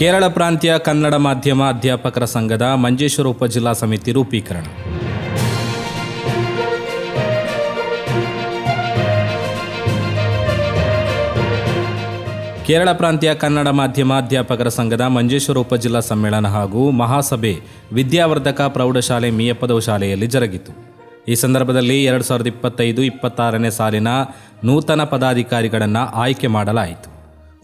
ಕೇರಳ ಪ್ರಾಂತ್ಯ ಕನ್ನಡ ಮಾಧ್ಯಮ ಅಧ್ಯಾಪಕರ ಸಂಘದ ಮಂಜೇಶ್ವರ ಉಪಜಿಲ್ಲಾ ಸಮಿತಿ ರೂಪೀಕರಣ. ಕೇರಳ ಪ್ರಾಂತ್ಯ ಕನ್ನಡ ಮಾಧ್ಯಮ ಅಧ್ಯಾಪಕರ ಸಂಘದ ಮಂಜೇಶ್ವರ ಉಪಜಿಲ್ಲಾ ಸಮ್ಮೇಳನ ಹಾಗೂ ಮಹಾಸಭೆ ವಿದ್ಯಾವರ್ಧಕ ಪ್ರೌಢಶಾಲೆ ಮೀಯಪದವು ಶಾಲೆಯಲ್ಲಿ ಜರುಗಿತು. ಈ ಸಂದರ್ಭದಲ್ಲಿ ಎರಡು ಸಾವಿರದ ಇಪ್ಪತ್ತೈದು ಇಪ್ಪತ್ತಾರನೇ ಸಾಲಿನ ನೂತನ ಪದಾಧಿಕಾರಿಗಳನ್ನು ಆಯ್ಕೆ ಮಾಡಲಾಯಿತು.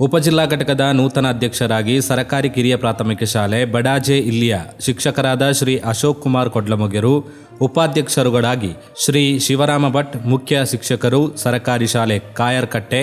ಉಪಜಿಲ್ಲಾ ಘಟಕದ ನೂತನ ಅಧ್ಯಕ್ಷರಾಗಿ ಸರಕಾರಿ ಕಿರಿಯ ಪ್ರಾಥಮಿಕ ಶಾಲೆ ಬಡಾಜೆ ಇಲ್ಲಿಯ ಶಿಕ್ಷಕರಾದ ಶ್ರೀ ಅಶೋಕ್ ಕುಮಾರ್ ಕೊಡ್ಲಮೊಗೆರು ಉಪಾಧ್ಯಕ್ಷರುಗಳಾಗಿ ಶ್ರೀ ಶಿವರಾಮ ಭಟ್ ಮುಖ್ಯ ಶಿಕ್ಷಕರು, ಸರಕಾರಿ ಶಾಲೆ ಕಾಯರ್ಕಟ್ಟೆ,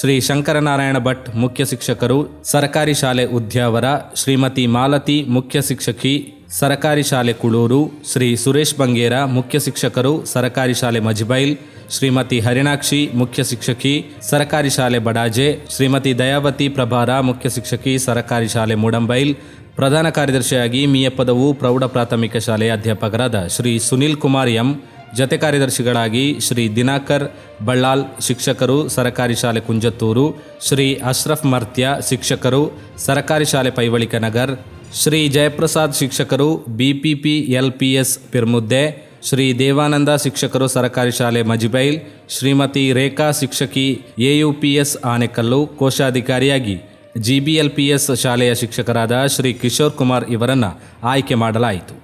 ಶ್ರೀ ಶಂಕರನಾರಾಯಣ ಭಟ್ ಮುಖ್ಯ ಶಿಕ್ಷಕರು, ಸರಕಾರಿ ಶಾಲೆ ಉದ್ಯಾವರ, ಶ್ರೀಮತಿ ಮಾಲತಿ ಮುಖ್ಯ ಶಿಕ್ಷಕಿ ಸರಕಾರಿ ಶಾಲೆ ಕುಳೂರು ಶ್ರೀ ಸುರೇಶ್ ಬಂಗೇರ ಮುಖ್ಯ ಶಿಕ್ಷಕರು, ಸರಕಾರಿ ಶಾಲೆ ಮಜಿಬೈಲ್, ಶ್ರೀಮತಿ ಹರಿಣಾಕ್ಷಿ ಮುಖ್ಯ ಶಿಕ್ಷಕಿ, ಸರಕಾರಿ ಶಾಲೆ ಬಡಾಜೆ, ಶ್ರೀಮತಿ ದಯಾವತಿ ಪ್ರಭಾರ ಮುಖ್ಯ ಶಿಕ್ಷಕಿ, ಸರಕಾರಿ ಶಾಲೆ ಮೂಡಂಬೈಲ್, ಪ್ರಧಾನ ಕಾರ್ಯದರ್ಶಿಯಾಗಿ ಮಿಯಪ್ಪದವು ಪ್ರೌಢ ಪ್ರಾಥಮಿಕ ಶಾಲೆಯ ಅಧ್ಯಾಪಕರಾದ ಶ್ರೀ ಸುನಿಲ್ ಕುಮಾರ್ ಎಂ, ಜತೆ ಕಾರ್ಯದರ್ಶಿಗಳಾಗಿ ಶ್ರೀ ದಿನಾಕರ್ ಬಳ್ಳಾಲ್ ಶಿಕ್ಷಕರು, ಸರಕಾರಿ ಶಾಲೆ ಕುಂಜತ್ತೂರು, ಶ್ರೀ ಅಶ್ರಫ್ ಮರ್ತ್ಯ ಶಿಕ್ಷಕರು, ಸರಕಾರಿ ಶಾಲೆ ಪೈವಳಿಕ ನಗರ್ ಶ್ರೀ ಜಯಪ್ರಸಾದ್ ಶಿಕ್ಷಕರು, ಬಿಪಿಪಿ, ಎಲ್ಪಿಎಸ್ ಪಿರ್ಮುದ್ದೆ, ಶ್ರೀ ದೇವಾನಂದ ಶಿಕ್ಷಕರು ಸರಕಾರಿ ಶಾಲೆ ಮಜಿಬೈಲ್, ಶ್ರೀಮತಿ ರೇಖಾ ಶಿಕ್ಷಕಿ, ಎಯುಪಿಎಸ್ ಆನೆಕಲ್ಲು ಕೋಶಾಧಿಕಾರಿಯಾಗಿ ಜಿಬಿಎಲ್ಪಿಎಸ್ ಶಾಲೆಯ ಶಿಕ್ಷಕರಾದ ಶ್ರೀ ಕಿಶೋರ್ ಕುಮಾರ್ ಇವರನ್ನು ಆಯ್ಕೆ ಮಾಡಲಾಯಿತು.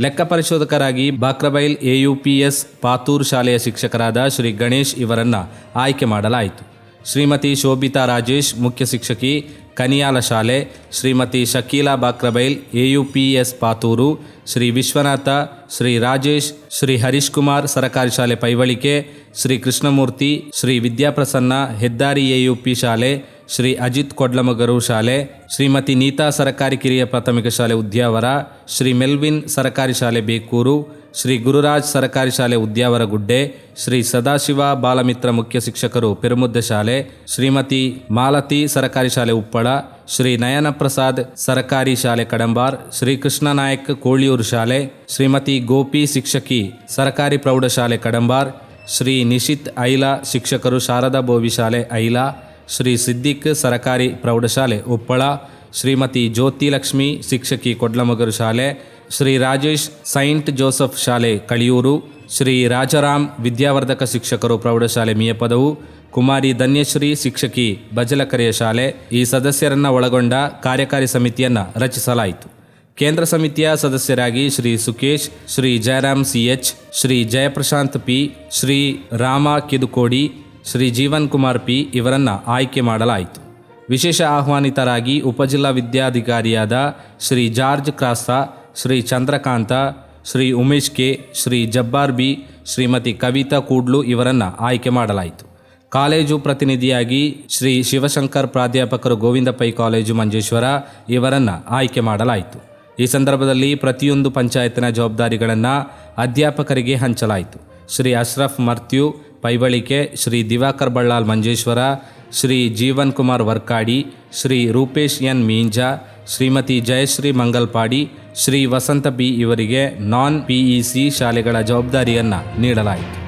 ಲೆಕ್ಕ ಪರಿಶೋಧಕರಾಗಿ ಬಾಕ್ರಬೈಲ್ ಎಯುಪಿಎಸ್ ಪಾತೂರ್ ಶಾಲೆಯ ಶಿಕ್ಷಕರಾದ ಶ್ರೀ ಗಣೇಶ್ ಇವರನ್ನು ಆಯ್ಕೆ ಮಾಡಲಾಯಿತು. ಶ್ರೀಮತಿ ಶೋಭಿತಾ ರಾಜೇಶ್ ಮುಖ್ಯ ಶಿಕ್ಷಕಿ ಕನಿಯಾಲ ಶಾಲೆ ಶ್ರೀಮತಿ ಶಕೀಲಾ ಬಾಕ್ರಬೈಲ್ ಎಯುಪಿಎಸ್ ಪಾತೂರು ಶ್ರೀ ವಿಶ್ವನಾಥ ಶ್ರೀ ರಾಜೇಶ್ ಶ್ರೀ ಹರೀಶ್ ಕುಮಾರ್ ಸರಕಾರಿ ಶಾಲೆ ಪೈವಳಿಕೆ ಶ್ರೀ ಕೃಷ್ಣಮೂರ್ತಿ ಶ್ರೀ ವಿದ್ಯಾಪ್ರಸನ್ನ ಹೆದ್ದಾರಿ ಎಯುಪಿ ಶಾಲೆ ಶ್ರೀ ಅಜಿತ್ ಕೊಡ್ಲಮಗರು ಶಾಲೆ ಶ್ರೀಮತಿ ನೀತಾ ಸರಕಾರಿ ಕಿರಿಯ ಪ್ರಾಥಮಿಕ ಶಾಲೆ ಉದ್ಯಾವರ ಶ್ರೀ ಮೆಲ್ವಿನ್ ಸರಕಾರಿ ಶಾಲೆ ಬೇಕೂರು ಶ್ರೀ ಗುರುರಾಜ್ ಸರಕಾರಿ ಶಾಲೆ ಉದ್ಯಾವರ ಗುಡ್ಡೆ, ಶ್ರೀ ಸದಾಶಿವ ಬಾಲಮಿತ್ರ ಮುಖ್ಯ ಶಿಕ್ಷಕರು ಪೆರುಮುದ್ದೆ ಶಾಲೆ, ಶ್ರೀಮತಿ ಮಾಲತಿ ಸರಕಾರಿ ಶಾಲೆ ಉಪ್ಪಳ, ಶ್ರೀ ನಯನ ಪ್ರಸಾದ್ ಸರಕಾರಿ ಶಾಲೆ ಕಡಂಬಾರ್, ಶ್ರೀ ಕೃಷ್ಣ ನಾಯಕ್ ಕೋಳಿಯೂರು ಶಾಲೆ, ಶ್ರೀಮತಿ ಗೋಪಿ ಶಿಕ್ಷಕಿ ಸರಕಾರಿ ಪ್ರೌಢಶಾಲೆ ಕಡಂಬಾರ್, ಶ್ರೀ ನಿಶಿತ್ ಐಲಾ ಶಿಕ್ಷಕರು ಶಾರದಾ ಬೋವಿ ಶಾಲೆ ಐಲಾ, ಶ್ರೀ ಸಿದ್ದಿಕ್ ಸರಕಾರಿ ಪ್ರೌಢಶಾಲೆ ಉಪ್ಪಳ, ಶ್ರೀಮತಿ ಜ್ಯೋತಿ ಲಕ್ಷ್ಮಿ ಶಿಕ್ಷಕಿ ಕೊಡ್ಲಮಗರು ಶಾಲೆ ಶ್ರೀ ರಾಜೇಶ್ ಸೈಂಟ್ ಜೋಸೆಫ್ ಶಾಲೆ ಕಳಿಯೂರು, ಶ್ರೀ ರಾಜಾರಾಮ್ ವಿದ್ಯಾವರ್ಧಕ ಶಿಕ್ಷಕರು ಪ್ರೌಢಶಾಲೆ ಮಿಯಪದವು, ಕುಮಾರಿ ಧನ್ಯಶ್ರೀ ಶಿಕ್ಷಕಿ ಬಜಲಕರೆಯ ಶಾಲೆ, ಈ ಸದಸ್ಯರನ್ನ ಒಳಗೊಂಡ ಕಾರ್ಯಕಾರಿ ಸಮಿತಿಯನ್ನು ರಚಿಸಲಾಯಿತು. ಕೇಂದ್ರ ಸಮಿತಿಯ ಸದಸ್ಯರಾಗಿ Shri Sukesh, Shri Jayaram CH Shri Jayaprashanth P, Shri Rama Kidukodi, Shri Jeevan Kumar P ಇವರನ್ನು ಆಯ್ಕೆ ಮಾಡಲಾಯಿತು. ವಿಶೇಷ ಆಹ್ವಾನಿತರಾಗಿ ಉಪಜಿಲ್ಲಾ ವಿದ್ಯಾಧಿಕಾರಿಯಾದ Shri George Crasta Shri Chandrakantha, Shri Umesh K, Shri Jabbar B, Shrimathi Kavitha Kudlu ಇವರನ್ನು ಆಯ್ಕೆ ಮಾಡಲಾಯಿತು. ಕಾಲೇಜು ಪ್ರತಿನಿಧಿಯಾಗಿ ಶ್ರೀ ಶಿವಶಂಕರ್ ಪ್ರಾಧ್ಯಾಪಕರು ಗೋವಿಂದ ಪೈ ಕಾಲೇಜು ಮಂಜೇಶ್ವರ ಇವರನ್ನು ಆಯ್ಕೆ ಮಾಡಲಾಯಿತು. ಈ ಸಂದರ್ಭದಲ್ಲಿ ಪ್ರತಿಯೊಂದು ಪಂಚಾಯತಿನ ಜವಾಬ್ದಾರಿಗಳನ್ನು ಅಧ್ಯಾಪಕರಿಗೆ ಹಂಚಲಾಯಿತು. ಶ್ರೀ ಅಶ್ರಫ್ ಮರ್ತ್ಯು, ಪೈಬಳಿಕೆ, ಶ್ರೀ ದಿವಾಕರ್ ಬಳ್ಳಾಲ್ ಮಂಜೇಶ್ವರ, ಶ್ರೀ ಜೀವನ್ ಕುಮಾರ್ ವರ್ಕಾಡಿ, ಶ್ರೀ ರೂಪೇಶ್ ಎನ್ ಮೀಂಜಾ ಶ್ರೀಮತಿ ಜಯಶ್ರೀ ಮಂಗಲ್ಪಾಡಿ ಶ್ರೀ ವಸಂತ ಬಿ ಇವರಿಗೆ ನಾನ್ ಪಿಇಸಿ ಶಾಲೆಗಳ ಜವಾಬ್ದಾರಿಯನ್ನು ನೀಡಲಾಯಿತು.